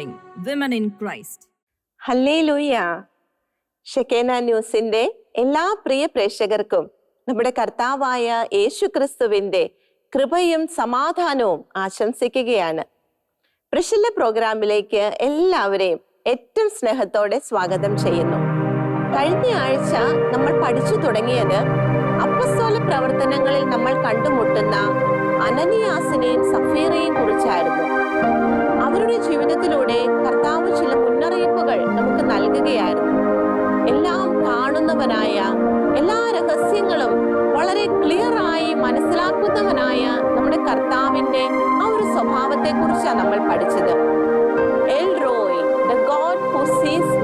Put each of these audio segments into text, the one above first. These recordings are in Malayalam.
empowering in in Christ. Hallelujah. Shekinah ന്യൂസിന്റെ എല്ലാ പ്രിയ പ്രേക്ഷകർക്കും നമ്മുടെ കർത്താവായ യേശു ക്രിസ്തുവിന്റെ കൃപയും സമാധാനവും ആശംസിക്കുകയാണ്. പ്രശല്ല പ്രോഗ്രാമിലേക്ക് എല്ലാവരെയും ഏറ്റവും സ്നേഹത്തോടെ സ്വാഗതം ചെയ്യുന്നു. കഴിഞ്ഞ ആഴ്ച നമ്മൾ പഠിച്ചു തുടങ്ങിയത് അപ്പസ്തോല പ്രവർത്തനങ്ങളിൽ നമ്മൾ കണ്ടുമുട്ടുന്ന അനനിയാസിനെയും സഫീറയെയും കുറിച്ചായിരുന്നു. അവരുടെ ജീവിതത്തിലൂടെ കർത്താവ് ചില മുന്നറിയിപ്പുകൾ നമുക്ക് നൽകുകയായിരുന്നു. എല്ലാം കാണുന്നവനായ എല്ലാ രഹസ്യങ്ങളും വളരെ ക്ലിയർ ആയി മനസ്സിലാക്കുന്നവനായ നമ്മുടെ കർത്താവിന്റെ ആ ഒരു സ്വഭാവത്തെ കുറിച്ചാണ് നമ്മൾ പഠിച്ചത്. എൽ റോയ് ഗോഡ്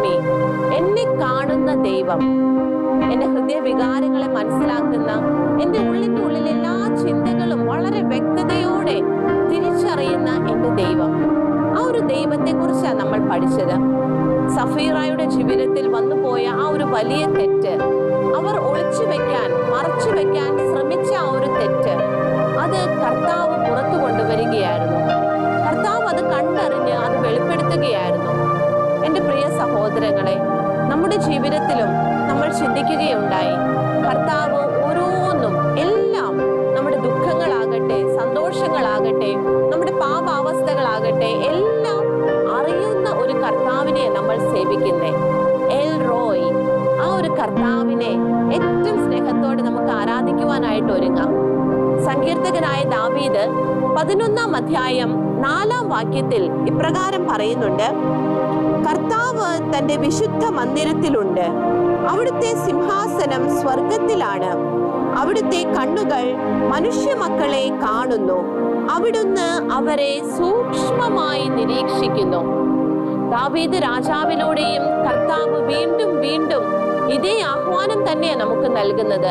മീ എന്നെ കാണുന്ന ദൈവം എന്റെ ഹൃദയ വികാരങ്ങളെ മനസ്സിലാക്കുന്ന എന്റെ ഉള്ളിന്റെ എല്ലാ ചിന്തകളും വളരെ വ്യക്തതയോടെ തിരിച്ചറിയുന്ന എന്റെ ദൈവം. ഒരു ദൈവത്തെ കുറിച്ചാണ് നമ്മൾ പഠിച്ചത്. സഫീറായുടെ ജീവിതത്തിൽ വന്നുപോയ ആ ഒരു വലിയ തെറ്റ് അവർ ഒളിച്ചു വെക്കാൻ മറച്ചു വെക്കാൻ ശ്രമിച്ച ആ ഒരു തെറ്റ് അത് കർത്താവ് പതിനൊന്നാം അധ്യായം നാലാം വാക്യത്തിൽ ഇപ്രകാരം പറയുന്നുണ്ട്. കർത്താവ് തന്റെ വിശുദ്ധ മന്ദിരത്തിലുണ്ട്. അവിടുത്തെ സിംഹാസനം സ്വർഗത്തിലാണ് അവിടുത്തെ കണ്ണുകൾ മനുഷ്യ മക്കളെ കാണുന്നു. അവിടുന്ന് അവരെ സൂക്ഷ്മമായി നിരീക്ഷിക്കുന്നു. ദാവീദ് രാജാവിനോടെയും കർത്താവ് വീണ്ടും വീണ്ടും ഇതേ ആഹ്വാനം തന്നെയാണ് നമുക്ക് നൽകുന്നത്.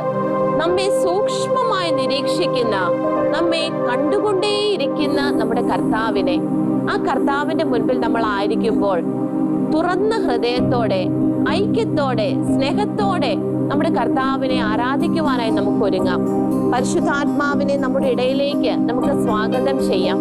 നമ്മെ സൂക്ഷ്മമായി നിരീക്ഷിക്കുന്ന നമ്മെ കണ്ടുകൊണ്ടേയിരിക്കുന്ന നമ്മുടെ കർത്താവിനെ. ആ കർത്താവിന്റെ മുൻപിൽ നമ്മൾ ആയിരിക്കുമ്പോൾ തുറന്ന ഹൃദയത്തോടെ ഐക്യത്തോടെ സ്നേഹത്തോടെ നമ്മുടെ കർത്താവിനെ ആരാധിക്കുവാനായി നമുക്ക് ഒരുങ്ങാം. പരിശുദ്ധാത്മാവിനെ നമ്മുടെ ഇടയിലേക്ക് നമുക്ക് സ്വാഗതം ചെയ്യാം.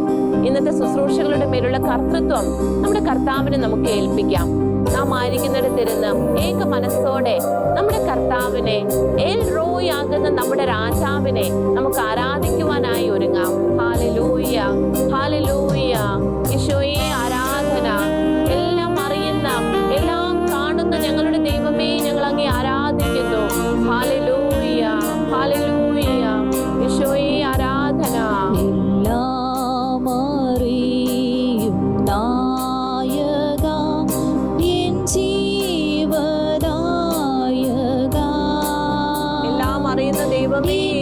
ഇന്നത്തെ ശുശ്രൂഷകളുടെ മേലുള്ള കർത്തൃത്വം നമ്മുടെ കർത്താവിനെ നമുക്ക് ഏൽപ്പിക്കാം. നാം ആയിരിക്കുന്നിടത്തിരുന്ന് ഏക മനസ്സോടെ നമ്മുടെ കർത്താവിനെ ഏൽ റോയാകുന്ന നമ്മുടെ രാജാവിനെ നമുക്ക് ആരാധിക്കുവാനായി ഒരുങ്ങാം. ഹാലലൂയ ഹാലലൂയ ഈശോയെ അറിയുന്ന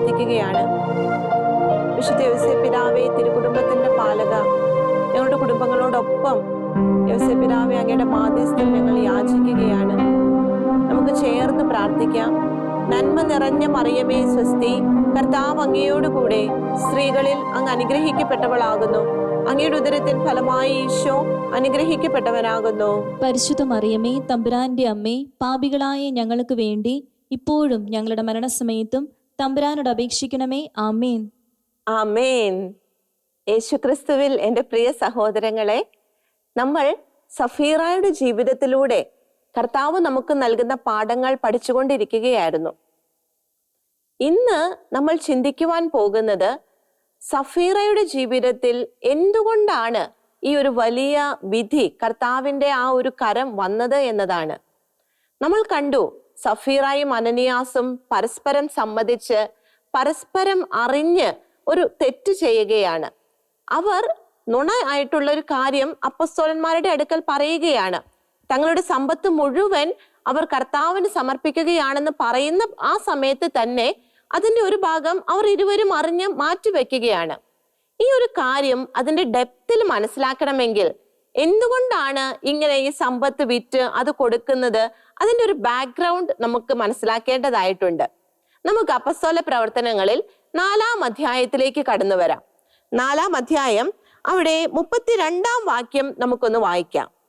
പ്രാർത്ഥിക്കുകയാണ്. വിശുദ്ധ യോസേ പിതാവേ തിരുകുടുംബത്തിന്റെ പാലക ഞങ്ങളുടെ കുടുംബങ്ങളോടൊപ്പം യോസേ പിതാവെ അങ്ങയുടെ മാധ്യസ്ഥം ഞങ്ങൾ യാചിക്കുകയാണ്. നമുക്ക് ചേർന്ന് പ്രാർത്ഥിക്കാം. നന്മ നിറഞ്ഞ മറിയമേ സ്വസ്തി കർത്താവ് അങ്ങയോടുകൂടെ സ്ത്രീകളിൽ അങ്ങ് അനുഗ്രഹിക്കപ്പെട്ടവളാകുന്നു. അങ്ങയുടെ ഉദരത്തിൻ ഫലമായി ഈശോ അനുഗ്രഹിക്കപ്പെട്ടവനാകുന്നു. പരിശുദ്ധ മറിയമേ തമ്പുരാന്റെ അമ്മേ പാപികളായ ഞങ്ങൾക്ക് വേണ്ടി ഇപ്പോഴും ഞങ്ങളുടെ മരണസമയത്തും തമ്പുരാനോട് അപേക്ഷിക്കണമേ. ആമേൻ. ആമേൻ. യേശുക്രിസ്തുവിൽ എന്റെ പ്രിയ സഹോദരങ്ങളെ നമ്മൾ സഫീറായുടെ ജീവിതത്തിലൂടെ കർത്താവ് നമുക്ക് നൽകുന്ന പാഠങ്ങൾ പഠിച്ചുകൊണ്ടിരിക്കുകയായിരുന്നു. ഇന്ന് നമ്മൾ ചിന്തിക്കുവാൻ പോകുന്നത് സഫീറയുടെ ജീവിതത്തിൽ എന്തുകൊണ്ടാണ് ഈ ഒരു വലിയ വിധി കർത്താവിന്റെ ആ ഒരു കരം വന്നത് എന്നതാണ്. നമ്മൾ കണ്ടു സഫീറായും അനനിയാസും പരസ്പരം സമ്മതിച്ച് പരസ്പരം അറിഞ്ഞ് ഒരു തെറ്റ് ചെയ്യുകയാണ്. അവർ നുണ ആയിട്ടുള്ള ഒരു കാര്യം അപ്പസ്തോലന്മാരുടെ അടുക്കൽ പറയുകയാണ്. തങ്ങളുടെ സമ്പത്ത് മുഴുവൻ അവർ കർത്താവിന് സമർപ്പിക്കുകയാണെന്ന് പറയുന്ന ആ സമയത്ത് തന്നെ അതിന്റെ ഒരു ഭാഗം അവർ ഇരുവരും അറിഞ്ഞ് മാറ്റിവെക്കുകയാണ്. ഈ ഒരു കാര്യം അതിന്റെ ഡെപ്തിൽ മനസ്സിലാക്കണമെങ്കിൽ എന്തുകൊണ്ടാണ് ഇങ്ങനെ ഈ സമ്പത്ത് വിറ്റ് അത് കൊടുക്കുന്നത്? അതിന്റെ ഒരു ബാക്ക്ഗ്രൗണ്ട് നമുക്ക് മനസ്സിലാക്കേണ്ടതായിട്ടുണ്ട്. നമുക്ക് അപ്പസ്തോല പ്രവർത്തനങ്ങളിൽ നാലാം അധ്യായത്തിലേക്ക് കടന്നു വരാം. നാലാം അധ്യായം അവിടെ മുപ്പത്തിരണ്ടാം വാക്യം നമുക്കൊന്ന് വായിക്കാം.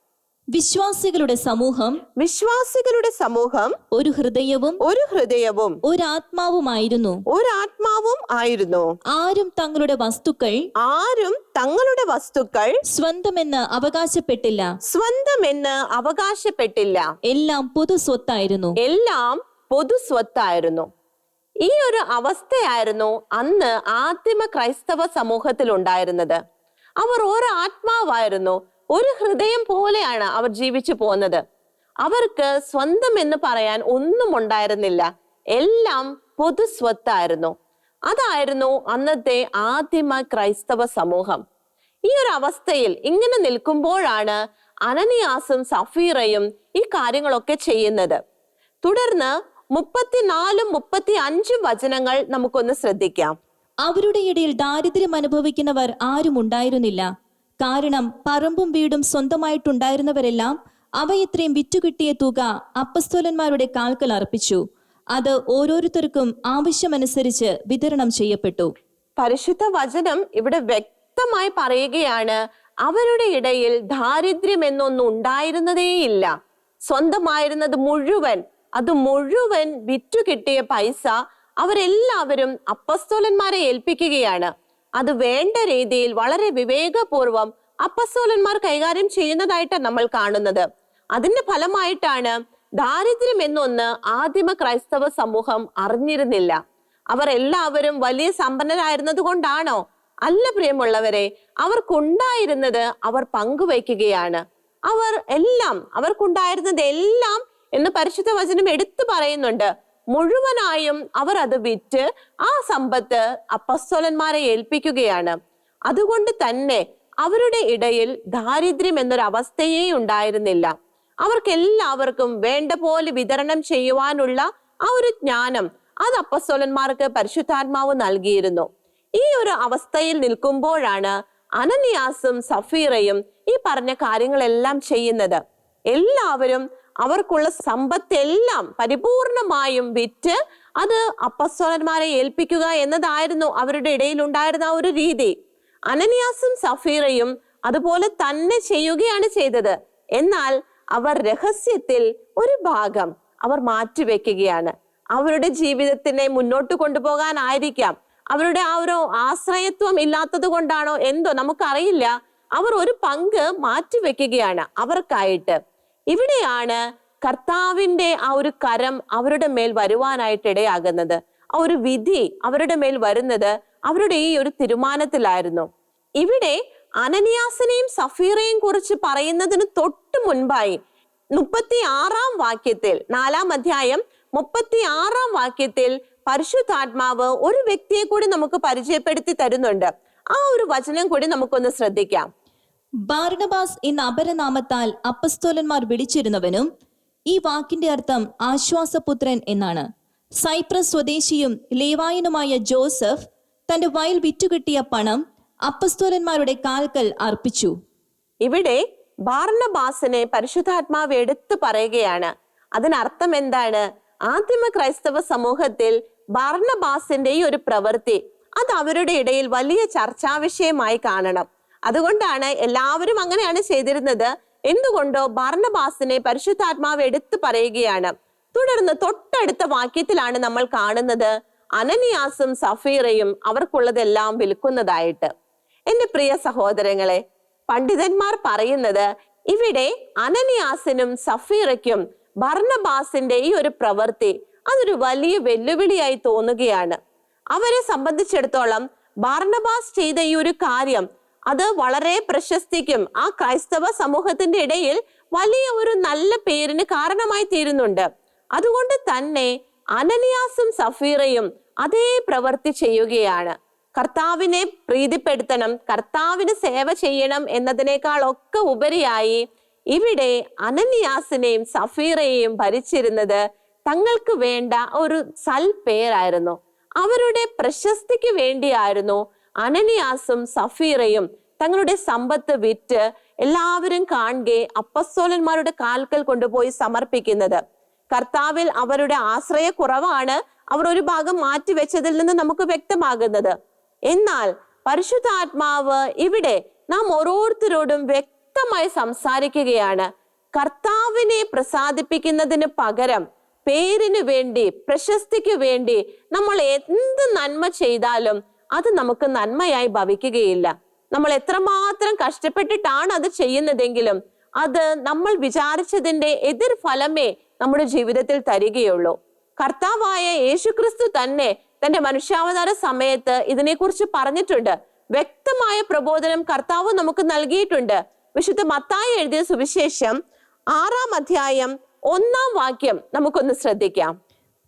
വിശ്വാസികളുടെ സമൂഹം വിശ്വാസികളുടെ സമൂഹം ഒരു ഹൃദയവും ഒരു ഹൃദയവും ഒരാത്മാവുമായിരുന്നു. ഒരാത്മാവും ആയിരുന്നു. ആരും തങ്ങളുടെ വസ്തുക്കൾ ആരും തങ്ങളുടെ വസ്തുക്കൾ സ്വന്തമെന്ന് അവകാശപ്പെട്ടില്ല. സ്വന്തമെന്ന് അവകാശപ്പെട്ടില്ല. എല്ലാം പൊതു സ്വത്തായിരുന്നു. എല്ലാം പൊതു സ്വത്തായിരുന്നു. ഈ ഒരു അവസ്ഥയായിരുന്നു അന്ന് ആദിമ ക്രൈസ്തവ സമൂഹത്തിൽ ഉണ്ടായിരുന്നത് അവർ ഒരു ആത്മാവായിരുന്നു ഒരു ഹൃദയം പോലെയാണ് അവർ ജീവിച്ചു പോന്നത് അവർക്ക് സ്വന്തം എന്ന് പറയാൻ ഒന്നും ഉണ്ടായിരുന്നില്ല. എല്ലാം പൊതു സ്വത്തായിരുന്നു. അതായിരുന്നു അന്നത്തെ ആദിമ ക്രൈസ്തവ സമൂഹം. ഈ ഒരു അവസ്ഥയിൽ ഇങ്ങനെ നിൽക്കുമ്പോഴാണ് അനനിയാസും സഫീറയും ഈ കാര്യങ്ങളൊക്കെ ചെയ്യുന്നത്. തുടർന്ന് മുപ്പത്തിനാലും മുപ്പത്തി അഞ്ചും വചനങ്ങൾ നമുക്കൊന്ന് ശ്രദ്ധിക്കാം. അവരുടെ ഇടയിൽ ദാരിദ്ര്യം അനുഭവിക്കുന്നവർ ആരും ഉണ്ടായിരുന്നില്ല. കാരണം പറമ്പും വീടും സ്വന്തമായിട്ടുണ്ടായിരുന്നവരെല്ലാം അവയിത്രയും വിറ്റുകിട്ടിയ തുക അപ്പസ്തോലന്മാരുടെ കാൽക്കൽ അർപ്പിച്ചു. അത് ഓരോരുത്തർക്കും ആവശ്യമനുസരിച്ച് വിതരണം ചെയ്യപ്പെട്ടു. പരിശുദ്ധ വചനം ഇവിടെ വ്യക്തമായി പറയുകയാണ് അവരുടെ ഇടയിൽ ദാരിദ്ര്യം എന്നൊന്നും ഉണ്ടായിരുന്നതേയില്ല. സ്വന്തമായിരുന്നത് മുഴുവൻ അത് മുഴുവൻ വിറ്റുകിട്ടിയ പൈസ അവരെല്ലാവരും അപ്പസ്തോലന്മാരെ ഏൽപ്പിക്കുകയാണ്. അത് വേണ്ട രീതിയിൽ വളരെ വിവേകപൂർവം അപ്പസ്തോലന്മാർ കൈകാര്യം ചെയ്യുന്നതായിട്ടാണ് നമ്മൾ കാണുന്നത്. അതിന്റെ ഫലമായിട്ടാണ് ദാരിദ്ര്യം എന്നൊന്ന് ആദിമ ക്രൈസ്തവ സമൂഹം അറിഞ്ഞിരുന്നില്ല. അവർ എല്ലാവരും വലിയ സമ്പന്നരായിരുന്നത് കൊണ്ടാണോ അല്ല പ്രിയമുള്ളവരെ അവർക്കുണ്ടായിരുന്നത് അവർ പങ്കുവയ്ക്കുകയാണ്. അവർ എല്ലാം അവർക്കുണ്ടായിരുന്നത് എല്ലാം എന്ന് പരിശുദ്ധ വചനം എടുത്തു പറയുന്നുണ്ട്. മുഴുവനായും അവർ അത് വിറ്റ് ആ സമ്പത്ത് അപ്പസ്തോലന്മാരെ ഏൽപ്പിക്കുകയാണ്. അതുകൊണ്ട് തന്നെ അവരുടെ ഇടയിൽ ദാരിദ്ര്യം എന്നൊരു അവസ്ഥയേ ഉണ്ടായിരുന്നില്ല. അവർക്കെല്ലാവർക്കും വേണ്ട പോലെ വിതരണം ചെയ്യുവാനുള്ള ആ ഒരു ജ്ഞാനം അത് അപ്പസ്തോലന്മാർക്ക് പരിശുദ്ധാത്മാവ് നൽകിയിരുന്നു. ഈ ഒരു അവസ്ഥയിൽ നിൽക്കുമ്പോഴാണ് അനന്യാസും സഫീറയും ഈ പറഞ്ഞ കാര്യങ്ങളെല്ലാം ചെയ്യുന്നത്. എല്ലാവരും അവർക്കുള്ള സമ്പത്തെല്ലാം പരിപൂർണമായും വിറ്റ് അത് അപ്പസ്വലന്മാരെ ഏൽപ്പിക്കുക എന്നതായിരുന്നു അവരുടെ ഇടയിൽ ഉണ്ടായിരുന്ന ഒരു രീതി. അനന്യാസും സഫീറയും അതുപോലെ തന്നെ ചെയ്യുകയാണ് ചെയ്തത്. എന്നാൽ അവർ രഹസ്യത്തിൽ ഒരു ഭാഗം അവർ മാറ്റിവെക്കുകയാണ്. അവരുടെ ജീവിതത്തിനെ മുന്നോട്ട് കൊണ്ടുപോകാനായിരിക്കാം. അവരുടെ ആ ഒരു ആശ്രയത്വം ഇല്ലാത്തത് കൊണ്ടാണോ എന്തോ നമുക്കറിയില്ല. അവർ ഒരു പങ്ക് മാറ്റിവെക്കുകയാണ് അവർക്കായിട്ട്. ഇവിടെയാണ് കർത്താവിന്റെ ആ ഒരു കരം അവരുടെ മേൽ വരുവാനായിട്ട് ഇടയാകുന്നത്. ആ ഒരു വിധി അവരുടെ മേൽ വരുന്നത് അവരുടെ ഈ ഒരു തീരുമാനത്തിലായിരുന്നു. ഇവിടെ അനനിയാസിനെയും സഫീറയെയും കുറിച്ച് പറയുന്നതിന് തൊട്ട് മുൻപായി മുപ്പത്തി ആറാം വാക്യത്തിൽ നാലാം അധ്യായം മുപ്പത്തി ആറാം വാക്യത്തിൽ പരിശുദ്ധാത്മാവ് ഒരു വ്യക്തിയെ കൂടി നമുക്ക് പരിചയപ്പെടുത്തി തരുന്നുണ്ട്. ആ ഒരു വചനം കൂടി നമുക്കൊന്ന് ശ്രദ്ധിക്കാം. ബാർണബാസ് എന്ന അപരനാമത്താൽ അപ്പസ്തോലന്മാർ വിളിച്ചിരുന്നവനും ഈ വാക്കിന്റെ അർത്ഥം ആശ്വാസപുത്രൻ എന്നാണ്. സൈപ്രസ് സ്വദേശിയും ലേവായനുമായ ജോസഫ് തന്റെ വയൽ വിറ്റുകിട്ടിയ പണം അപ്പസ്തോലന്മാരുടെ കാൽക്കൽ അർപ്പിച്ചു. ഇവിടെ ബാർണബാസിനെ പരിശുദ്ധാത്മാവ് എടുത്തു പറയുകയാണ്. അതിനർത്ഥം എന്താണ്? ആദിമ ക്രൈസ്തവ സമൂഹത്തിൽ ബാർണബാസിന്റെ ഒരു പ്രവൃത്തി അത് അവരുടെ ഇടയിൽ വലിയ ചർച്ചാ വിഷയമായി കാണണം. അതുകൊണ്ടാണ് എല്ലാവരും അങ്ങനെയാണ് ചെയ്തിരുന്നത്. എന്തുകൊണ്ടോ ഭർണബാസിനെ പരിശുദ്ധാത്മാവ് എടുത്തു പറയുകയാണ്. തുടർന്ന് തൊട്ടടുത്ത വാക്യത്തിലാണ് നമ്മൾ കാണുന്നത് അനനിയാസും സഫീറയും അവർക്കുള്ളതെല്ലാം വിൽക്കുന്നതായിട്ട്. എന്റെ പ്രിയ സഹോദരങ്ങളെ പണ്ഡിതന്മാർ പറയുന്നത് ഇവിടെ അനനിയാസിനും സഫീറയ്ക്കും ഭർണബാസിന്റെ ഈ ഒരു പ്രവൃത്തി അതൊരു വലിയ വെല്ലുവിളിയായി തോന്നുകയാണ്. അവരെ സംബന്ധിച്ചിടത്തോളം ബാർണബാസ് ചെയ്ത ഈ ഒരു കാര്യം അത് വളരെ പ്രശസ്തിക്കും. ആ ക്രൈസ്തവ സമൂഹത്തിന്റെ ഇടയിൽ വലിയ ഒരു നല്ല പേരിന് കാരണമായി തീരുന്നുണ്ട്. അതുകൊണ്ട് തന്നെ അനനിയാസും സഫീറയും അതേ പ്രവൃത്തി ചെയ്യുകയാണ്. കർത്താവിനെ പ്രീതിപ്പെടുത്തണം കർത്താവിന് സേവ ചെയ്യണം എന്നതിനേക്കാൾ ഒക്കെ ഉപരിയായി ഇവിടെ അനന്യാസിനെയും സഫീറയെയും ഭരിച്ചിരുന്നത് തങ്ങൾക്ക് വേണ്ട ഒരു സൽപേരായിരുന്നു. അവരുടെ പ്രശസ്തിക്ക് വേണ്ടിയായിരുന്നു അനനിയാസും സഫീറയും തങ്ങളുടെ സമ്പത്ത് വിറ്റ് എല്ലാവരും കാണുകെ അപ്പസ്തോലന്മാരുടെ കാൽക്കൽ കൊണ്ടുപോയി സമർപ്പിക്കുന്നത്. കർത്താവിൽ അവരുടെ ആശ്രയക്കുറവാണ് അവർ ഒരു ഭാഗം മാറ്റിവെച്ചതിൽ നിന്ന് നമുക്ക് വ്യക്തമാകുന്നത്. എന്നാൽ പരിശുദ്ധാത്മാവ് ഇവിടെ നാം ഓരോരുത്തരോടും വ്യക്തമായി സംസാരിക്കുകയാണ്. കർത്താവിനെ പ്രസാദിപ്പിക്കുന്നതിന് പകരം പേരിനു വേണ്ടി പ്രശസ്തിക്ക് വേണ്ടി നമ്മൾ എന്ത് നന്മ ചെയ്താലും അത് നമുക്ക് നന്മയായി ഭവിക്കുകയില്ല. നമ്മൾ എത്രമാത്രം കഷ്ടപ്പെട്ടിട്ടാണ് അത് ചെയ്യുന്നതെങ്കിലും അത് നമ്മൾ വിചാരിച്ചതിന്റെ എതിർ ഫലമേ നമ്മുടെ ജീവിതത്തിൽ തരികയുള്ളൂ. കർത്താവായ യേശുക്രിസ്തു തന്നെ തന്റെ മനുഷ്യാവതാര സമയത്ത് ഇതിനെക്കുറിച്ച് പറഞ്ഞിട്ടുണ്ട്. വ്യക്തമായ പ്രബോധനം കർത്താവ് നമുക്ക് നൽകിയിട്ടുണ്ട്. വിശുദ്ധ മത്തായി എഴുതിയ സുവിശേഷം ആറാം അധ്യായം ഒന്നാം വാക്യം നമുക്കൊന്ന് ശ്രദ്ധിക്കാം.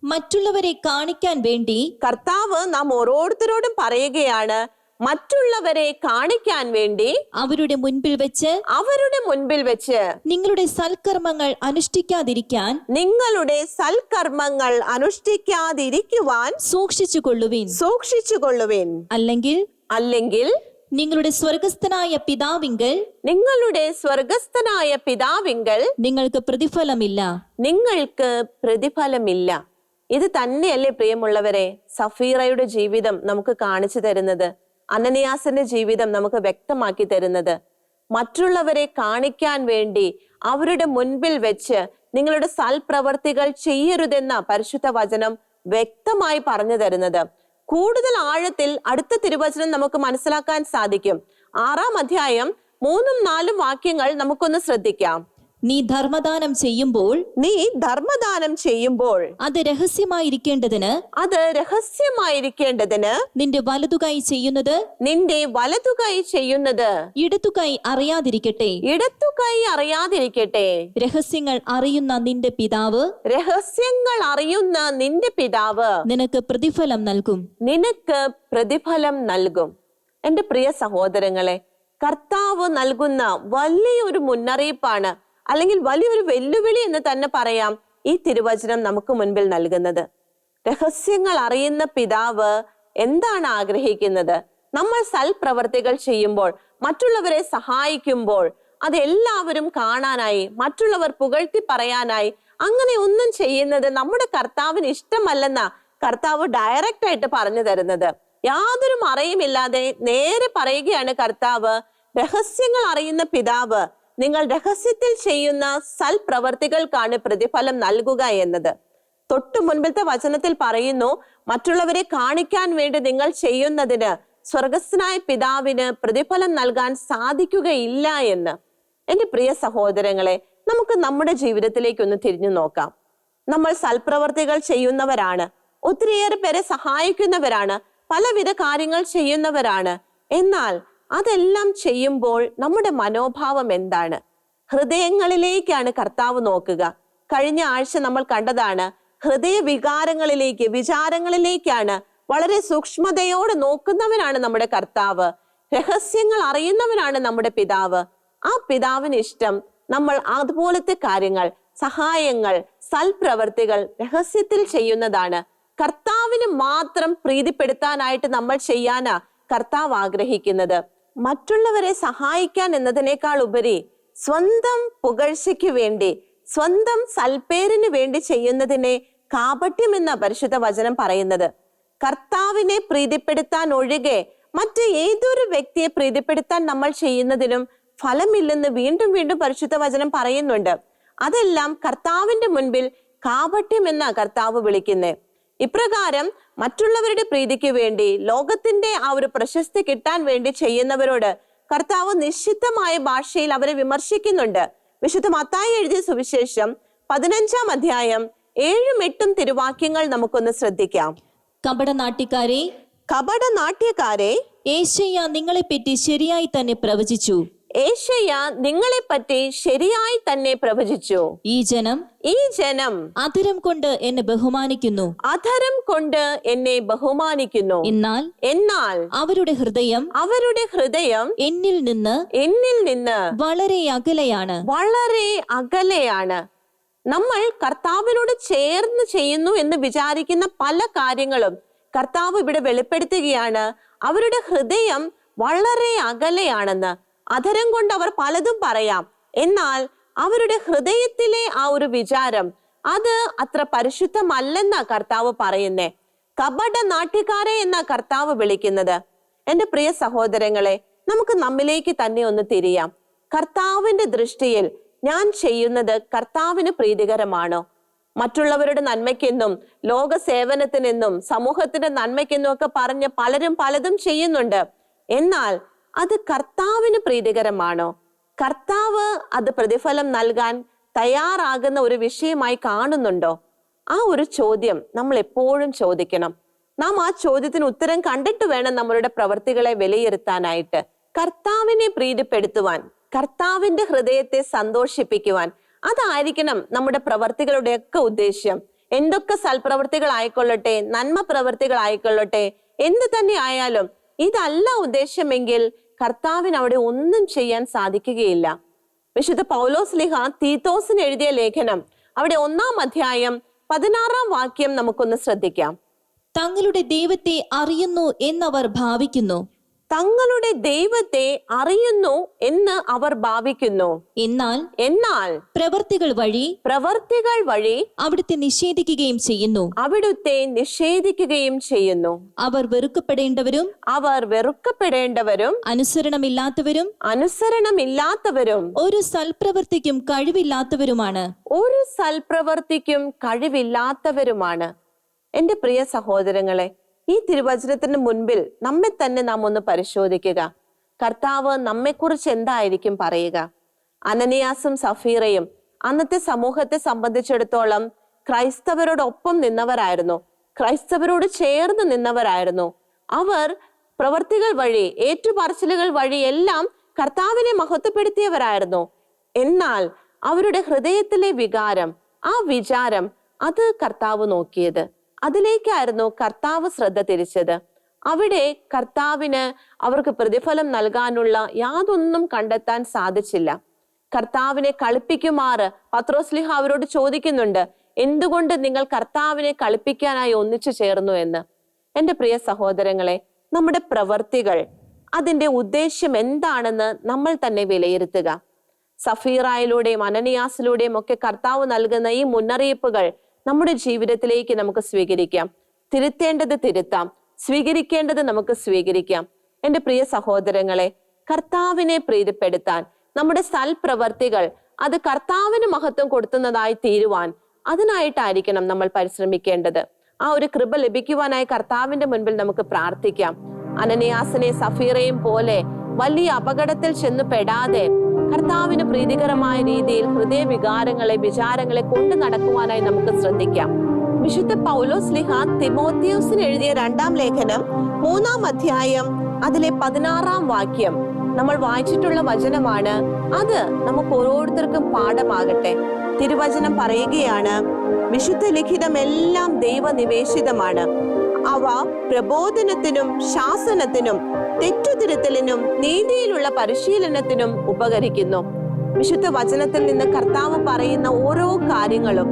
മറ്റുള്ളവരെ കാണിക്കാൻ വേണ്ടി കർത്താവ് നാം ഓരോരുത്തരോടും പറയുകയാണ് മറ്റുള്ളവരെ കാണിക്കാൻ വേണ്ടി അവരുടെ മുൻപിൽ വെച്ച് അവരുടെ മുൻപിൽ വെച്ച് നിങ്ങളുടെ സൽക്കർമ്മങ്ങൾ അനുഷ്ഠിക്കാതിരിക്കാൻ നിങ്ങളുടെ സൽക്കർമ്മങ്ങൾ അനുഷ്ഠിക്കാതിരിക്കുവാൻ സൂക്ഷിച്ചു കൊള്ളുവിൻ സൂക്ഷിച്ചു കൊള്ളുവിൻ അല്ലെങ്കിൽ അല്ലെങ്കിൽ നിങ്ങളുടെ സ്വർഗസ്ഥനായ പിതാവിങ്കൽ നിങ്ങളുടെ സ്വർഗസ്ഥനായ പിതാവിങ്കൽ നിങ്ങൾക്ക് പ്രതിഫലമില്ല. നിങ്ങൾക്ക് പ്രതിഫലമില്ല. ഇത് തന്നെയല്ലേ പ്രിയമുള്ളവരെ? സഫീറയുടെ ജീവിതം നമുക്ക് കാണിച്ചു തരുന്നത് അനനിയാസിന്റെ ജീവിതം നമുക്ക് വ്യക്തമാക്കി തരുന്നത്. മറ്റുള്ളവരെ കാണിക്കാൻ വേണ്ടി അവരുടെ മുൻപിൽ വെച്ച് നിങ്ങളുടെ സൽപ്രവർത്തികൾ ചെയ്യരുതെന്ന പരിശുദ്ധ വചനം വ്യക്തമായി പറഞ്ഞു തരുന്നത്. കൂടുതൽ ആഴത്തിൽ അടുത്ത തിരുവചനം നമുക്ക് മനസ്സിലാക്കാൻ സാധിക്കും. ആറാം അധ്യായം മൂന്നും നാലും വാക്യങ്ങൾ നമുക്കൊന്ന് ശ്രദ്ധിക്കാം. നീ ധർമ്മദാനം ചെയ്യുമ്പോൾ നീ ധർമ്മദാനം ചെയ്യുമ്പോൾ അത് രഹസ്യമായിരിക്കേണ്ടതിന് അത് രഹസ്യമായിരിക്കേണ്ടതിന് നിന്റെ വലതുകൈ ചെയ്യുന്നത് നിന്റെ വലതുകൈ ചെയ്യുന്നത് ഇടത്തുകൈ അറിയാതിരിക്കട്ടെ. ഇടത്തുകൈ അറിയാതിരിക്കട്ടെ. രഹസ്യങ്ങൾ അറിയുന്ന നിന്റെ പിതാവ് രഹസ്യങ്ങൾ അറിയുന്ന നിന്റെ പിതാവ് നിനക്ക് പ്രതിഫലം നൽകും. നിനക്ക് പ്രതിഫലം നൽകും. എന്റെ പ്രിയ സഹോദരങ്ങളെ കർത്താവ് നൽകുന്ന വലിയൊരു മുന്നറിയിപ്പാണ് അല്ലെങ്കിൽ വലിയൊരു വെല്ലുവിളി എന്ന് തന്നെ പറയാം ഈ തിരുവചനം നമുക്ക് മുൻപിൽ നൽകുന്നത്. രഹസ്യങ്ങൾ അറിയുന്ന പിതാവ് എന്താണ് ആഗ്രഹിക്കുന്നത്? നമ്മൾ സൽപ്രവർത്തികൾ ചെയ്യുമ്പോൾ മറ്റുള്ളവരെ സഹായിക്കുമ്പോൾ അത് എല്ലാവരും കാണാനായി മറ്റുള്ളവർ പുകഴ്ത്തി പറയാനായി അങ്ങനെ ഒന്നും ചെയ്യുന്നത് നമ്മുടെ കർത്താവിന് ഇഷ്ടമല്ലെന്ന കർത്താവ് ഡയറക്റ്റ് ആയിട്ട് പറഞ്ഞു തരുന്നത്. യാതൊരു മറയുമില്ലാതെ നേരെ പറയുകയാണ് കർത്താവ് രഹസ്യങ്ങൾ അറിയുന്ന പിതാവ് നിങ്ങൾ രഹസ്യത്തിൽ ചെയ്യുന്ന സൽപ്രവർത്തികൾക്കാണ് പ്രതിഫലം നൽകുക എന്നത്. തൊട്ടു മുൻപിലത്തെ വചനത്തിൽ പറയുന്നു മറ്റുള്ളവരെ കാണിക്കാൻ വേണ്ടി നിങ്ങൾ ചെയ്യുന്നതിന് സ്വർഗസ്നായ പിതാവിന് പ്രതിഫലം നൽകാൻ സാധിക്കുകയില്ല എന്ന്. എന്റെ പ്രിയ സഹോദരങ്ങളെ നമുക്ക് നമ്മുടെ ജീവിതത്തിലേക്ക് ഒന്ന് തിരിഞ്ഞു നോക്കാം. നമ്മൾ സൽപ്രവർത്തികൾ ചെയ്യുന്നവരാണ് ഒത്തിരിയേറെ പേരെ സഹായിക്കുന്നവരാണ് പലവിധ കാര്യങ്ങൾ ചെയ്യുന്നവരാണ്. എന്നാൽ അതെല്ലാം ചെയ്യുമ്പോൾ നമ്മുടെ മനോഭാവം എന്താണ്? ഹൃദയങ്ങളിലേക്കാണ് കർത്താവ് നോക്കുക. കഴിഞ്ഞ ആഴ്ച നമ്മൾ കണ്ടതാണ് ഹൃദയ വികാരങ്ങളിലേക്ക് വിചാരങ്ങളിലേക്കാണ് വളരെ സൂക്ഷ്മതയോടെ നോക്കുന്നവനാണ് നമ്മുടെ കർത്താവ്. രഹസ്യങ്ങൾ അറിയുന്നവനാണ് നമ്മുടെ പിതാവ്. ആ പിതാവിന് ഇഷ്ടം നമ്മൾ അതുപോലത്തെ കാര്യങ്ങൾ സഹായങ്ങൾ സൽപ്രവർത്തികൾ രഹസ്യത്തിൽ ചെയ്യുന്നതാണ്. കർത്താവിന് മാത്രം പ്രീതിപ്പെടുത്താനായിട്ട് നമ്മൾ ചെയ്യാനാ കർത്താവ് ആഗ്രഹിക്കുന്നത്. മറ്റുള്ളവരെ സഹായിക്കാൻ എന്നതിനേക്കാൾ ഉപരി സ്വന്തം പുകഴ്ചയ്ക്ക് വേണ്ടി സ്വന്തം സൽപ്പേരിന് വേണ്ടി ചെയ്യുന്നതിനെ കാപട്യം എന്ന പരിശുദ്ധ വചനം പറയുന്നത്. കർത്താവിനെ പ്രീതിപ്പെടുത്താൻ ഒഴികെ മറ്റ് ഏതൊരു വ്യക്തിയെ പ്രീതിപ്പെടുത്താൻ നമ്മൾ ചെയ്യുന്നതിനും ഫലമില്ലെന്ന് വീണ്ടും വീണ്ടും പരിശുദ്ധ വചനം പറയുന്നുണ്ട്. അതെല്ലാം കർത്താവിന്റെ മുൻപിൽ കാപട്യം എന്ന കർത്താവ് വിളിക്കുന്നേ. ഇപ്രകാരം മറ്റുള്ളവരുടെ പ്രീതിക്ക് വേണ്ടി ലോകത്തിന്റെ ആ ഒരു പ്രശസ്തി കിട്ടാൻ വേണ്ടി ചെയ്യുന്നവരോട് കർത്താവ് നിശ്ചിതമായ ഭാഷയിൽ അവരെ വിമർശിക്കുന്നുണ്ട്. വിശുദ്ധ മത്തായി എഴുതിയ സുവിശേഷം പതിനഞ്ചാം അധ്യായം ഏഴും എട്ടും തിരുവാക്യങ്ങൾ നമുക്കൊന്ന് ശ്രദ്ധിക്കാം. കപട നാട്യക്കാരെ കപട നാട്യക്കാരെ ഏശയ്യ നിങ്ങളെപ്പറ്റി ശരിയായി തന്നെ പ്രവചിച്ചു. ഏഷ്യ നിങ്ങളെപ്പറ്റി ശരിയായി തന്നെ പ്രവചിച്ചു. ഈ ജനം ഈ ജനം അധരം കൊണ്ട് എന്നെ ബഹുമാനിക്കുന്നു. അധരം കൊണ്ട് എന്നെ ബഹുമാനിക്കുന്നു. എന്നാൽ എന്നാൽ അവരുടെ ഹൃദയം അവരുടെ ഹൃദയം എന്നിൽ നിന്ന് എന്നിൽ നിന്ന് വളരെ അകലെയാണ്. വളരെ അകലെയാണ്. നമ്മൾ കർത്താവിനോട് ചേർന്ന് ചെയ്യുന്നു എന്ന് വിചാരിക്കുന്ന പല കാര്യങ്ങളും കർത്താവ് ഇവിടെ വെളിപ്പെടുത്തുകയാണ്. അവരുടെ ഹൃദയം വളരെ അകലെയാണെന്ന്. അധരം കൊണ്ട് അവർ പലതും പറയാം. എന്നാൽ അവരുടെ ഹൃദയത്തിലെ ആ ഒരു വിചാരം അത് അത്ര പരിശുദ്ധമല്ലെന്ന കർത്താവ് പറയുന്നേ. കപട നാട്യക്കാരെ എന്ന കർത്താവ് വിളിക്കുന്നത്. എന്റെ പ്രിയ സഹോദരങ്ങളെ നമുക്ക് നമ്മിലേക്ക് തന്നെ ഒന്ന് തിരിയാം. കർത്താവിന്റെ ദൃഷ്ടിയിൽ ഞാൻ ചെയ്യുന്നത് കർത്താവിന് പ്രീതികരമാണോ. മറ്റുള്ളവരുടെ നന്മയ്ക്കെന്നും ലോക സേവനത്തിനെന്നും സമൂഹത്തിന്റെ നന്മയ്ക്കെന്നും ഒക്കെ പറഞ്ഞ് പലരും പലതും ചെയ്യുന്നുണ്ട്. എന്നാൽ അത് കർത്താവിന് പ്രീതികരമാണോ? കർത്താവ് അത് പ്രതിഫലം നൽകാൻ തയ്യാറാകുന്ന ഒരു വിഷയമായി കാണുന്നുണ്ടോ? ആ ഒരു ചോദ്യം നമ്മൾ എപ്പോഴും ചോദിക്കണം. നാം ആ ചോദ്യത്തിന് ഉത്തരം കണ്ടിട്ട് വേണം നമ്മളുടെ പ്രവർത്തികളെ വിലയിരുത്താനായിട്ട്. കർത്താവിനെ പ്രീതിപ്പെടുത്തുവാൻ കർത്താവിന്റെ ഹൃദയത്തെ സന്തോഷിപ്പിക്കുവാൻ അതായിരിക്കണം നമ്മുടെ പ്രവർത്തികളുടെയൊക്കെ ഉദ്ദേശ്യം. എന്തൊക്കെ സൽപ്രവർത്തികൾ ആയിക്കൊള്ളട്ടെ നന്മ പ്രവർത്തികൾ ആയിക്കൊള്ളട്ടെ എന്ത് തന്നെ ആയാലും ഇതല്ല ഉദ്ദേശമെങ്കിൽ കർത്താവിന് അവിടെ ഒന്നും ചെയ്യാൻ സാധിക്കുകയില്ല. വിശുദ്ധ പൗലോസ് ലിഹ തീത്തോസിന് എഴുതിയ ലേഖനം. അവിടെ ഒന്നാം അധ്യായം പതിനാറാം വാക്യം നമുക്കൊന്ന് ശ്രദ്ധിക്കാം. തങ്ങളുടെ ദൈവത്തെ അറിയുന്നു എന്നവർ ഭാവിക്കുന്നു. തങ്ങളുടെ ദൈവത്തെ അറിയുന്നു എന്ന് അവർ ഭാവിക്കുന്നു. എന്നാൽ എന്നാൽ പ്രവർത്തികൾ വഴി പ്രവർത്തികൾ വഴി അവിടുത്തെ നിഷേധിക്കുകയും ചെയ്യുന്നു. അവിടുത്തെ നിഷേധിക്കുകയും ചെയ്യുന്നു. അവർ വെറുക്കപ്പെടേണ്ടവരും അവർ വെറുക്കപ്പെടേണ്ടവരും അനുസരണമില്ലാത്തവരും അനുസരണമില്ലാത്തവരും ഒരു സൽപ്രവർത്തിക്കും കഴിവില്ലാത്തവരുമാണ്. ഒരു സൽപ്രവർത്തിക്കും കഴിവില്ലാത്തവരുമാണ്. എന്റെ പ്രിയ സഹോദരങ്ങളെ ഈ തിരുവചനത്തിന് മുൻപിൽ നമ്മെ തന്നെ നാം ഒന്ന് പരിശോധിക്കുക. കർത്താവ് നമ്മെക്കുറിച്ച് എന്തായിരിക്കും പറയുക? അനനിയാസും സഫീറയും അന്നത്തെ സമൂഹത്തെ സംബന്ധിച്ചിടത്തോളം ക്രൈസ്തവരോടൊപ്പം നിന്നവരായിരുന്നു. ക്രൈസ്തവരോട് ചേർന്ന് നിന്നവരായിരുന്നു. അവർ പ്രവർത്തികൾ വഴി ഏറ്റുപറച്ചിലുകൾ വഴി എല്ലാം കർത്താവിനെ മഹത്വപ്പെടുത്തിയവരായിരുന്നു. എന്നാൽ അവരുടെ ഹൃദയത്തിലെ വികാരം ആ വിചാരം അത് കർത്താവ് നോക്കിയത്. അതിലേക്കായിരുന്നു കർത്താവ് ശ്രദ്ധ തിരിച്ചത്. അവിടെ കർത്താവിന് അവർക്ക് പ്രതിഫലം നൽകാനുള്ള യാതൊന്നും കണ്ടെത്താൻ സാധിച്ചില്ല. കർത്താവിനെ കളിപ്പിക്കുമാറ് പത്രോസ്ലിഹ അവരോട് ചോദിക്കുന്നുണ്ട് എന്തുകൊണ്ട് നിങ്ങൾ കർത്താവിനെ കളിപ്പിക്കാനായി ഒന്നിച്ചു ചേർന്നു എന്ന്? എന്റെ പ്രിയ സഹോദരങ്ങളെ നമ്മുടെ പ്രവർത്തികൾ അതിന്റെ ഉദ്ദേശ്യം എന്താണെന്ന് നമ്മൾ തന്നെ വിലയിരുത്തുക. സഫീറായിലൂടെയും അനനിയാസിലൂടെയും ഒക്കെ കർത്താവ് നൽകുന്ന ഈ മുന്നറിയിപ്പുകൾ നമ്മുടെ ജീവിതത്തിലേക്ക് നമുക്ക് സ്വീകരിക്കാം. തിരുത്തേണ്ടത് തിരുത്താം. സ്വീകരിക്കേണ്ടത് നമുക്ക് സ്വീകരിക്കാം. എന്റെ പ്രിയ സഹോദരങ്ങളെ കർത്താവിനെ പ്രീതിപ്പെടുത്താൻ നമ്മുടെ സൽപ്രവർത്തികൾ അത് കർത്താവിന് മഹത്വം കൊടുത്തുന്നതായി തീരുവാൻ അതിനായിട്ടായിരിക്കണം നമ്മൾ പരിശ്രമിക്കേണ്ടത്. ആ ഒരു കൃപ ലഭിക്കുവാനായി കർത്താവിന്റെ മുൻപിൽ നമുക്ക് പ്രാർത്ഥിക്കാം. അനനിയാസിനെ സഫീറയും പോലെ വലിയ അപകടത്തിൽ ചെന്ന് പെടാതെ കർത്താവിന് പ്രീതികരമായ രീതിയിൽ ഹൃദയ വികാരങ്ങളെ വിചാരങ്ങളെ കൊണ്ടു നടക്കുവാനായി നമുക്ക് ശ്രദ്ധിക്കാം. വിശുദ്ധ പൗലോസ് ലിഹ തിമോത്തിയോസിന് എഴുതിയ രണ്ടാം ലേഖനം മൂന്നാം അധ്യായം അതിലെ പതിനാറാം വാക്യം. നമ്മൾ വായിച്ചിട്ടുള്ള വചനമാണ്. അത് നമുക്ക് ഓരോരുത്തർക്കും പാഠമാകട്ടെ. തിരുവചനം പറയുകയാണ് വിശുദ്ധ ലിഖിതം എല്ലാം ദൈവനിവേശിതമാണ്. അവ പ്രബോധനത്തിനും ശാസനത്തിനും തെറ്റുതിരുത്തലിനും നീതിയിലുള്ള പരിശീലനത്തിനും ഉപകരിക്കുന്നു. വിശുദ്ധ വചനത്തിൽ നിന്ന് കർത്താവ് പറയുന്ന ഓരോ കാര്യങ്ങളും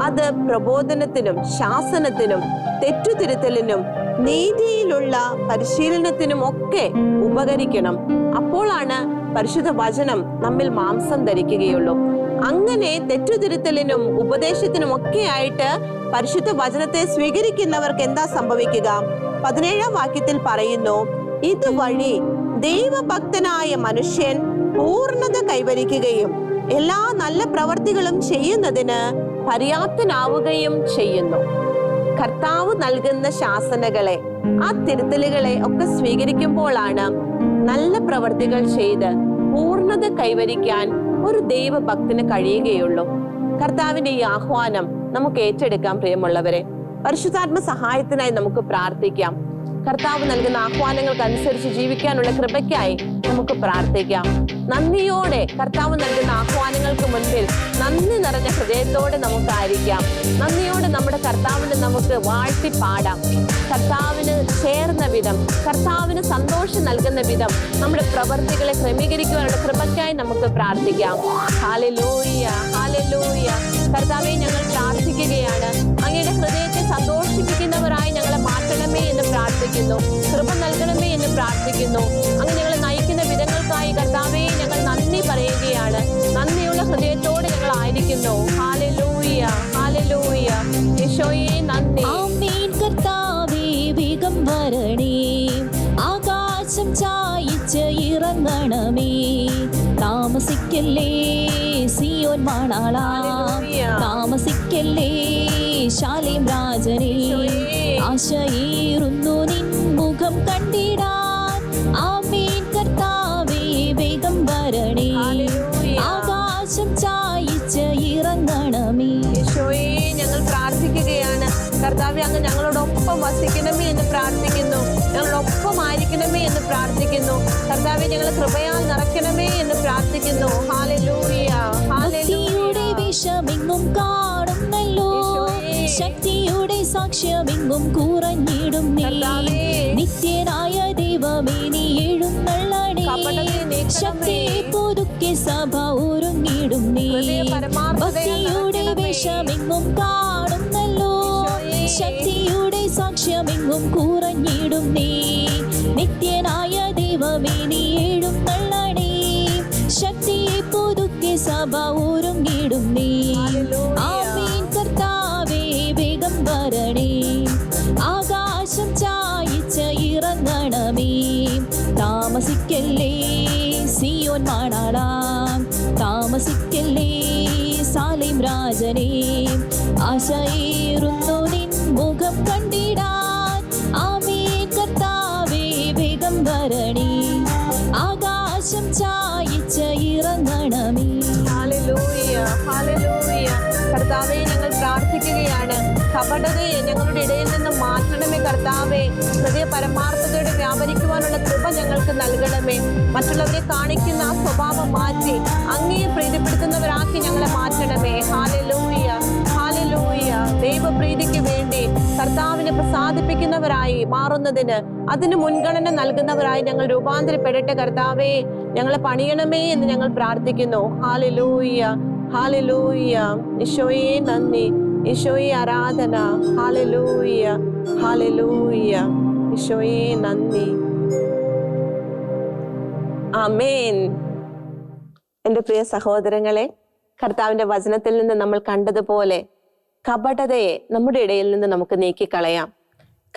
അത് പ്രബോധനത്തിനും ശാസനത്തിനും തെറ്റുതിരുത്തലിനും നീതിയിലുള്ള പരിശീലനത്തിനും ഒക്കെ ഉപകരിക്കണം. അപ്പോഴാണ് പരിശുദ്ധ വചനം നമ്മിൽ മാംസം ധരിക്കുകയുള്ളൂ. അങ്ങനെ തെറ്റുതിരുത്തലിനും ഉപദേശത്തിനും ഒക്കെ ആയിട്ട് പരിശുദ്ധ വചനത്തെ സ്വീകരിക്കുന്നവർക്ക് എന്താ സംഭവിക്കുക? പതിനേഴാം വാക്യത്തിൽ പറയുന്നു ഇതുവഴി ദൈവഭക്തനായ മനുഷ്യൻ പൂർണത കൈവരിക്കുകയും എല്ലാ നല്ല പ്രവർത്തികളും ചെയ്യുന്നതിന് പര്യാപ്തനാവുകയും ചെയ്യുന്നു. കർത്താവ് നൽകുന്ന ശാസനകളെ ആ തിരുത്തലുകളെ ഒക്കെ സ്വീകരിക്കുമ്പോഴാണ് നല്ല പ്രവർത്തികൾ ചെയ്ത് പൂർണത കൈവരിക്കാൻ ഒരു ദൈവഭക്തന് കഴിയുകയുള്ളൂ. കർത്താവിന്റെ ഈ ആഹ്വാനം നമുക്ക് ഏറ്റെടുക്കാം പ്രിയമുള്ളവരെ. പരിശുദ്ധാത്മ സഹായത്തിനായി നമുക്ക് പ്രാർത്ഥിക്കാം. കർത്താവ് നൽകുന്ന ആഹ്വാനങ്ങൾക്കനുസരിച്ച് ജീവിക്കാനുള്ള കൃപയ്ക്കായി നമുക്ക് പ്രാർത്ഥിക്കാം. നന്ദിയോടെ കർത്താവ് നൽകുന്ന ആഹ്വാനങ്ങൾക്ക് മുൻപിൽ നന്ദി നിറഞ്ഞ ഹൃദയത്തോടെ നമുക്കായിരിക്കാം. നന്ദിയോടെ നമ്മുടെ കർത്താവിന് നമുക്ക് വാഴ്ത്തി പാടാം കർത്താവിന് ചേർന്ന വിധം കർത്താവിന് സന്തോഷം നൽകുന്ന വിധം നമ്മുടെ പ്രവർത്തികളെ ക്രമീകരിക്കുവാനുള്ള കൃപയ്ക്കായി നമുക്ക് പ്രാർത്ഥിക്കാം. ഹാലലൂയ ഹാലലൂയ കർത്താവെ ഞങ്ങൾ പ്രാർത്ഥിക്കുകയാണ്. അങ്ങയുടെ ഹൃദയത്തെ സന്തോഷിപ്പിക്കുന്നവരായി ഞങ്ങളെ മാറ്റണമേ എന്ന് പ്രാർത്ഥിക്കുന്നു. കൃപ നൽകണമേ എന്ന് പ്രാർത്ഥിക്കുന്നു. അങ്ങ് ഞങ്ങളെ വിധങ്ങൾക്കായി കർത്താവെ ഞങ്ങൾ നന്ദി പറയുകയാണ്. നന്ദിയുള്ള ഹൃദയത്തോട് ഞങ്ങൾ ആയിരിക്കുന്നു. ഹാലലൂയ ഹാലലൂയ യശോയെ നന്ദി. ആമേൻ കർത്താവേ വേഗം വരണേ. ആകാശം ചായിച്ച് ഇറങ്ങണമേ. താമസിക്കല്ലേ സിയോൻ മാണാളാ. താമസിക്കല്ലേ ശാലേം രാജനേ. ആശയേറുന്നു നിൻ മുഖം കണ്ടിടാൻ. ആമേൻ കർത്താവെ അങ്ങ് ഞങ്ങളോടൊപ്പം വസിക്കണമേ എന്ന് പ്രാർത്ഥിക്കുന്നു. ഞങ്ങളോടൊപ്പം ആയിരിക്കണമേ എന്ന് പ്രാർത്ഥിക്കുന്നു. കർത്താവെ ഞങ്ങൾ കൃപയാൽ നിറയ്ക്കണമേ എന്ന് പ്രാർത്ഥിക്കുന്നു. ഹാലലൂയ വിഷമെങ്ങും കാണുന്നല്ലോ. ശക്തിയുടെ സാക്ഷ്യമെങ്ങും കുറഞ്ഞിടും നിത്യനായ ദൈവമേ നീ എഴുന്നള്ളണേ. ശക്തി. ശക്തിയെ പുതുക്കി സഭ ഒരുങ്ങിടും നീ ഭക്തിയുടെ. വിഷമെങ്ങും യേശുവേ. ശക്തിയുടെ സാക്ഷ്യമെങ്ങും കുറഞ്ഞിടും നീ. നിത്യനായ ദൈവമേ നീ എഴുന്നള്ളണേ ശക്തിയെ പുതുക്കി സഭ ഒരുങ്ങിടും നീ. ആമീൻ കർത്താവേ വേഗം വരണേ. ആകാശം ചായിച്ച് ഇറങ്ങണമേ. താമസിക്കല്ലേ സിയോൻ മാണാളാം. താമസിക്കല്ലേ സാലിം രാജനേ. ആശയേറുന്നു കണ്ടിടാൻ ആമേൻ കർത്താവേ വേഗം വരണേ. ആകാശം ചായിച്ച് ഇറങ്ങണമേ. കർത്താവെ ഞങ്ങൾ പ്രാർത്ഥിക്കുകയാണ്. കപടതയെ ഞങ്ങളുടെ ഇടയിൽ നിന്ന് മാറ്റണമേ കർത്താവെ. ഹൃദയ പരമാർത്ഥതയോടെ വ്യാപരിക്കുവാനുള്ള കൃപ ഞങ്ങൾക്ക് നൽകണമേ. മറ്റുള്ളവരെ കാണിക്കുന്ന ആ സ്വഭാവം മാറ്റി അങ്ങയെ പ്രീതിപ്പെടുത്തുന്നവരാക്കി ഞങ്ങളെ മാറ്റണമേ. ഹാലലൂയ ദൈവപ്രീതിക്ക് വേണ്ടി കർത്താവിനെ പ്രസാദിപ്പിക്കുന്നവരായി മാറുന്നതിന് അതിന് മുൻഗണന നൽകുന്നവരായി ഞങ്ങൾ രൂപാന്തരപ്പെടട്ടെ കർത്താവേ. ഞങ്ങളെ പണിയണമേ എന്ന് ഞങ്ങൾ പ്രാർത്ഥിക്കുന്നു. ഹാലിലൂയ്യ ഹാലിലൂയ്യ ഈശോയെ നന്ദി. ഈശോയെ ആരാധന. ഹാലിലൂയ്യ ഹാലിലൂയ്യ ഈശോയെ നന്ദി. ആമേൻ എന്റെ പ്രിയ സഹോദരങ്ങളെ കർത്താവിന്റെ വചനത്തിൽ നിന്ന് നമ്മൾ കണ്ടതുപോലെ കപടതയെ നമ്മുടെ ഇടയിൽ നിന്ന് നമുക്ക് നീക്കിക്കളയാം.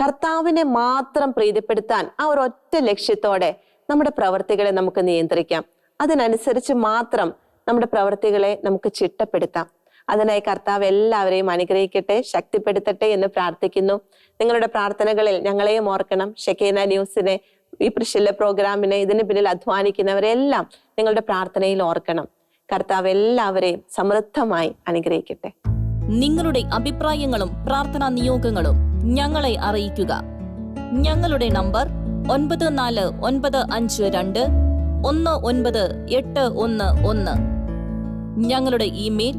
കർത്താവിനെ മാത്രം പ്രീതിപ്പെടുത്താൻ ആ ഒരു ഒറ്റ ലക്ഷ്യത്തോടെ നമ്മുടെ പ്രവർത്തികളെ നമുക്ക് നിയന്ത്രിക്കാം. അതിനനുസരിച്ച് മാത്രം നമ്മുടെ പ്രവർത്തികളെ നമുക്ക് ചിട്ടപ്പെടുത്താം. അതിനായി കർത്താവ് എല്ലാവരെയും അനുഗ്രഹിക്കട്ടെ ശക്തിപ്പെടുത്തട്ടെ എന്ന് പ്രാർത്ഥിക്കുന്നു. നിങ്ങളുടെ പ്രാർത്ഥനകളിൽ ഞങ്ങളെയും ഓർക്കണം. ഷെക്കേന ന്യൂസിനെ ഈ പ്രശില്ല പ്രോഗ്രാമിനെ ഇതിന് പിന്നിൽ അധ്വാനിക്കുന്നവരെല്ലാം നിങ്ങളുടെ പ്രാർത്ഥനയിൽ ഓർക്കണം. കർത്താവ് എല്ലാവരെയും സമൃദ്ധമായി അനുഗ്രഹിക്കട്ടെ. നിങ്ങളുടെ അഭിപ്രായങ്ങളും പ്രാർത്ഥനാ നിയോഗങ്ങളും ഞങ്ങളെ അറിയിക്കുക. ഞങ്ങളുടെ നമ്പർ ഒൻപത് നാല് ഒൻപത് അഞ്ച് രണ്ട് ഒന്ന് ഒൻപത് എട്ട് ഒന്ന് ഒന്ന്. ഞങ്ങളുടെ email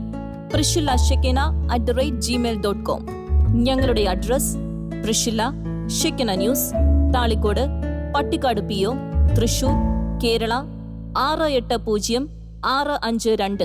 Priscilla Shekinah at the rate Gmail dot com ഞങ്ങളുടെ address Priscilla Shekinah news Thalikode Pattikkad P O Thrissur Kerala ആറ് എട്ട് പൂജ്യം ആറ് അഞ്ച് രണ്ട്.